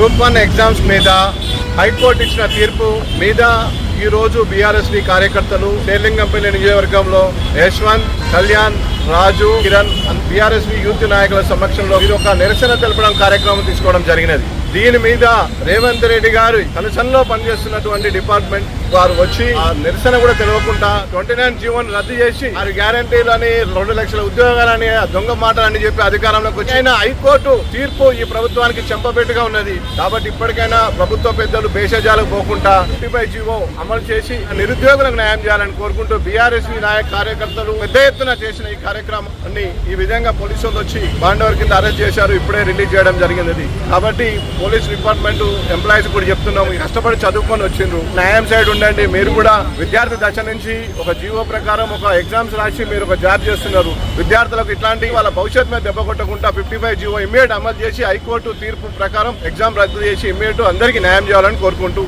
Group one exams మీద high court ఇచ్చిన తీర్పు మీద ఈరోజు రోజు బీఆర్ఎస్పీ కార్యకర్తలు శేర్లింగంపల్లి నియోజకవర్గంలో యశ్వంత్ కళ్యాణ్ రాజు కిరణ్ బీఆర్ఎస్పీ యూత్ నాయకుల సమక్షంలో ఇది ఒక నిరసన తెలపడం కార్యక్రమం తీసుకోవడం జరిగినది. దీని మీద రేవంత్ రెడ్డి గారు కనసంలో పనిచేస్తున్నటువంటి డిపార్ట్మెంట్ వారు వచ్చి ఆ నిరసన కూడా తెలియకుండా ట్వంటీ నైన్ జీవన్ రద్దు చేసి ఆరు గ్యారంటీలని రెండు లక్షల ఉద్యోగాలని దొంగ దొంగ మాటలని చెప్పి అధికారంలోకి వచ్చి అయినా హైకోర్టు తీర్పు ఈ ప్రభుత్వానికి చెంపబెట్టుగా ఉన్నది. కాబట్టి ఇప్పటికైనా ప్రభుత్వ పెద్దలు భేషజాలకు పోకుండా ఫిఫ్టీ జీవో అమలు చేసి నిరుద్యోగులకు న్యాయం చేయాలని కోరుకుంటూ బీఆర్ఎస్ నాయక కార్యకర్తలు పెద్ద ఎత్తున చేసిన ఈ కార్యక్రమాన్ని ఈ విధంగా పోలీసులు వచ్చి బాండవర్ కింద అరెస్ట్ చేశారు. ఇప్పుడే రిలీజ్ చేయడం జరిగినది. కాబట్టి పోలీస్ డిపార్ట్మెంట్ ఎంప్లాయీస్ కూడా చెప్తున్నాము. కష్టపడి చదువుకొని వచ్చిండ్రు. న్యాయం సైడ్ ఉండండి. మీరు కూడా విద్యార్థి దశ నుంచి ఒక జీవో ప్రకారం ఒక ఎగ్జామ్స్ రాసి మీరు ఒక జాబ్ చేస్తున్నారు. విద్యార్థులకు ఇట్లాంటి వాళ్ళ భవిష్యత్ మీద దెబ్బ కొట్టకుండా ఫిఫ్టీ ఫైవ్ జీవో ఇమ్మీడియట్ అమలు చేసి హైకోర్టు తీర్పు ప్రకారం ఎగ్జామ్ రద్దు చేసి ఇమ్మీడియట్ అందరికీ న్యాయం చేయాలని కోరుకుంటూ